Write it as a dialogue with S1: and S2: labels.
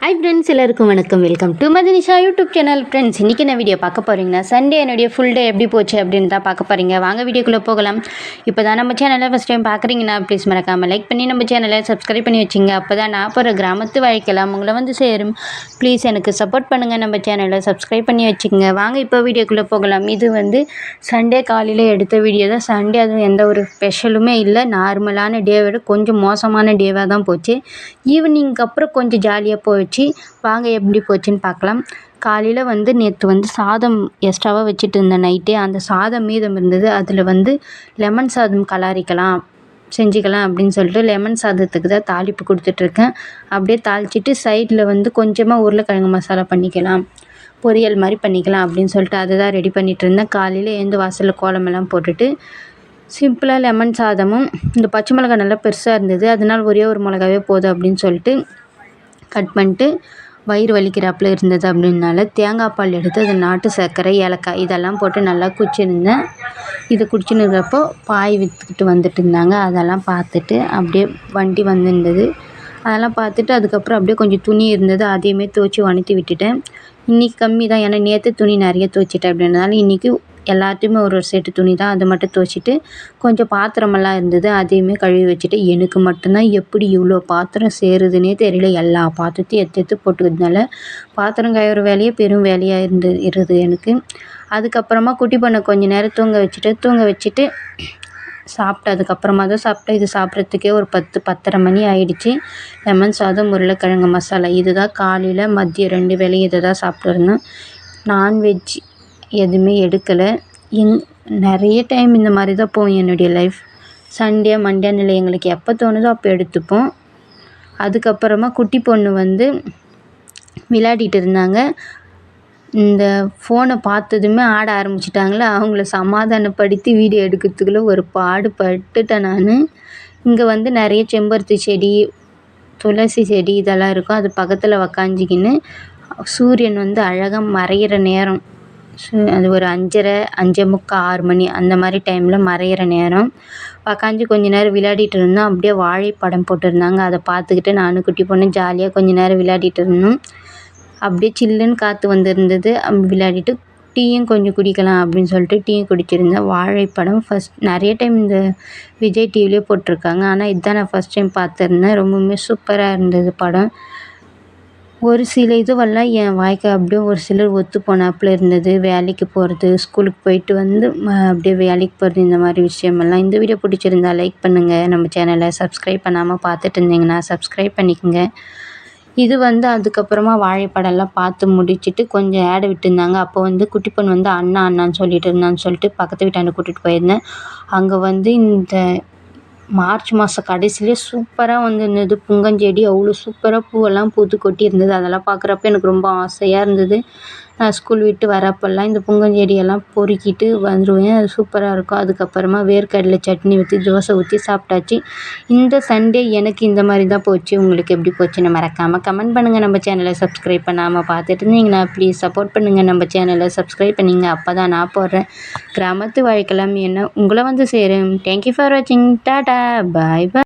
S1: High friends எல்லாருக்கும் வணக்கம். Welcome to Madhinisha YouTube channel. Friends இன்றைக்கி என்ன வீடியோ பார்க்க போகிறீங்கன்னா சண்டே என்னுடைய ஃபுல் டே எப்படி போச்சு அப்படின்னு தான் பார்க்க போகிறீங்க வாங்க வீடியோக்குள்ளே போகலாம். இப்போ தான் நம்ம சேனலை ஃபஸ்ட் டைம் பார்க்குறீங்கன்னா ப்ளீஸ் மறக்காமல் லைக் பண்ணி நம்ம சேனலை சப்ஸ்கிரைப் பண்ணி வச்சுங்க. அப்போ தான் நான் போகிற கிராமத்து வாழ்க்கையெல்லாம் உங்களை வந்து சேரும். ப்ளீஸ் எனக்கு சப்போர்ட் பண்ணுங்கள் நம்ம சேனலை சப்ஸ்கிரைப் பண்ணி வச்சுக்கோங்க வாங்க இப்போ வீடியோக்குள்ளே போகலாம். இது வந்து சண்டே காலையில் எடுத்த வீடியோ தான். சண்டே அதுவும் எந்த ஒரு ஸ்பெஷலுமே இல்லை. நார்மலான டேவை விட கொஞ்சம் மோசமான டேவாக தான் போச்சு. ஈவினிங்க்கு அப்புறம் கொஞ்சம் ஜாலியாக போச்சு வாங்க எப்படி போச்சுன்னு பார்க்கலாம். காலையில் வந்து நேற்று வந்து சாதம் எக்ஸ்ட்ராவாக வச்சுட்டு இருந்தேன் நைட்டே அந்த சாதம் மீதம் இருந்தது. அதில் வந்து லெமன் சாதம் கலாரிக்கலாம் செஞ்சுக்கலாம் அப்படின்னு சொல்லிட்டு லெமன் சாதத்துக்கு தான் தாளிப்பு கொடுத்துட்ருக்கேன் அப்படியே தாளிச்சிட்டு சைடில் வந்து கொஞ்சமாக உருளைக்கிழங்கு மசாலா பண்ணிக்கலாம். பொரியல் மாதிரி பண்ணிக்கலாம் அப்படின்னு சொல்லிட்டு அதை தான் ரெடி பண்ணிகிட்டு இருந்தேன். காலையில் எழுந்து வாசலில் கோலமெல்லாம் போட்டுட்டு சிம்பிளாக லெமன் சாதமும் இந்த பச்சை மிளகா நல்லா பெருசாக இருந்தது. அதனால் ஒரே ஒரு மிளகாவே போதும் அப்படின்னு சொல்லிட்டு கட் பண்ணிட்டு வயிறு வலிக்கிறாப்புல இருந்தது அப்படின்னால தேங்காய் பால் எடுத்து அது நாட்டு சர்க்கரை ஏலக்காய் இதெல்லாம் போட்டு நல்லா குடிச்சிருந்தேன். இது குடிச்சின்னு இருக்கிறப்போ பாய் விற்றுக்கிட்டு வந்துட்டு இருந்தாங்க. அதெல்லாம் பார்த்துட்டு அப்படியே வண்டி வந்துருந்தது. அதெல்லாம் பார்த்துட்டு அதுக்கப்புறம் அப்படியே கொஞ்சம் துணி இருந்தது. அதையுமே துவச்சி உணர்த்தி விட்டுட்டேன். இன்றைக்கி கம்மி தான். ஏன்னா நேற்று துணி நிறைய துவைச்சிட்டேன் அப்படின்றதுனால இன்றைக்கி எல்லாத்தையுமே ஒரு ஒரு செட்டு துணி தான் அதை மட்டும் துவைச்சிட்டு கொஞ்சம் பாத்திரமெல்லாம் இருந்தது. அதையுமே கழுவி வச்சுட்டு எனக்கு மட்டும்தான் எப்படி இவ்வளோ பாத்திரம் சேருதுன்னே தெரியல. எல்லா பாத்திரத்தையும் எடுத்து எடுத்து போட்டுக்கிறதுனால பாத்திரம் காயுற வேலையே பெரும் வேலையாக இருந்து இருது எனக்கு. அதுக்கப்புறமா குட்டி பொண்ணை கொஞ்ச நேரம் தூங்க வச்சுட்டு தூங்க வச்சுட்டு சாப்பிட்டு அதுக்கப்புறமா தான் சாப்பிட்டேன். இது சாப்பிட்றதுக்கே ஒரு பத்து பத்தரை மணி ஆயிடுச்சு. லெமன் சாதம் உருளைக்கிழங்கு மசாலா. இது தான் காலையில் மதியம் ரெண்டு வேளையும் இதை தான் சாப்பிட்டுருந்தேன் நான்வெஜ் எதுவுமே எடுக்கலை. எங் நிறைய டைம் இந்த மாதிரி தான் போகும் என்னுடைய லைஃப் சண்டே மண்டேன்னு இல்லை எங்களுக்கு எப்போ தோணுதோ அப்போ எடுத்துப்போம். அதுக்கப்புறமா குட்டி பொண்ணு வந்து விளையாடிட்டு இருந்தாங்க. இந்த ஃபோனை பார்த்ததுமே ஆட ஆரம்பிச்சிட்டாங்களே? அவங்கள சமாதானப்படுத்தி வீடியோ எடுக்கிறதுக்குள்ளே ஒரு பாடுபட்டுட்டேன் நான். இங்கே வந்து நிறைய செம்பருத்தி செடி துளசி செடி இதெல்லாம் இருக்கும். அது பக்கத்தில் உக்காஞ்சிக்கின்னு சூரியன் வந்து அழகாக மறையிற நேரம். சு அது ஒரு அஞ்சரை அஞ்சே முக்கால் ஆறு மணி அந்த மாதிரி டைமில் மறையிற நேரம். உக்காஞ்சி கொஞ்ச நேரம் விளையாடிட்டு இருந்தோம். அப்படியே வாழைப்படம் போட்டிருந்தாங்க. அதை பார்த்துக்கிட்டு நானும் குட்டி பொண்ணும் ஜாலியாக கொஞ்ச நேரம் விளையாடிட்டு இருந்தோம். அப்படியே சில்லுன்னு காற்று வந்திருந்தது. விளையாடிட்டு டீயும் கொஞ்சம் குடிக்கலாம் அப்படின்னு சொல்லிட்டு டீயும் குடிச்சிருந்தேன். வாழைப்படம் ஃபஸ்ட் நிறைய டைம் இந்த விஜய் டிவிலே போட்டிருக்காங்க. ஆனால் இதுதான் நான் ஃபஸ்ட் டைம் பார்த்துருந்தேன். ரொம்பவுமே சூப்பராக இருந்தது படம். ஒரு சில இதுவெல்லாம் என் வாழ்க்கை அப்படியே ஒரு சிலர் ஒத்து போனாப்புல இருந்தது. வேலைக்கு போகிறது ஸ்கூலுக்கு போயிட்டு வந்து அப்படியே வேலைக்கு போகிறது இந்த மாதிரி விஷயமெல்லாம். இந்த வீடியோ பிடிச்சிருந்தா லைக் பண்ணுங்கள் நம்ம சேனலை சப்ஸ்கிரைப் பண்ணாமல் பார்த்துட்டு இருந்தீங்கன்னா சப்ஸ்கிரைப் பண்ணிக்கோங்க. இது வந்து அதுக்கப்புறமா வாழைப்படம்லாம் பார்த்து முடிச்சுட்டு கொஞ்சம் ஆடை விட்டுருந்தாங்க. அப்போ வந்து குட்டி பொண்ணு வந்து அண்ணா அண்ணான்னு சொல்லிட்டு இருந்தான்னு சொல்லிட்டு பக்கத்து வீட்டாண்ட கூட்டிகிட்டு போயிருந்தேன். அங்கே வந்து இந்த மார்ச் மாதம் கடைசியிலே சூப்பராக வந்துருந்தது. புங்கஞ்செடி அவ்வளோ சூப்பராக பூவெல்லாம் பூத்து கொட்டி இருந்தது அதெல்லாம் பார்க்குறப்ப எனக்கு ரொம்ப ஆசையாக இருந்தது. நான் ஸ்கூல் விட்டு வரப்போல்லாம் இந்த புங்கஞ்செடியெல்லாம் பொறுக்கிட்டு வந்துடுவேன் அது சூப்பராக இருக்கும். அதுக்கப்புறமா வேர்க்கடலை சட்னி ஊற்றி தோசை ஊற்றி சாப்பிட்டாச்சு. இந்த சண்டே எனக்கு இந்த மாதிரி தான் போச்சு. உங்களுக்கு எப்படி போச்சுன்னு மறக்காமல் கமெண்ட் பண்ணுங்கள் நம்ம சேனலை சப்ஸ்கிரைப் பண்ணாமல் பார்த்துட்டு இருந்தீங்கன்னா ப்ளீஸ் சப்போர்ட் பண்ணுங்கள் நம்ம சேனலை சப்ஸ்கிரைப் பண்ணிங்க. அப்போ தான் நான் போடுறேன். கிராமத்து வாழ்க்கலாம் என்ன உங்களை வந்து சேரும். தேங்க்யூ ஃபார் வாட்சிங் டாடா பாய் பாய்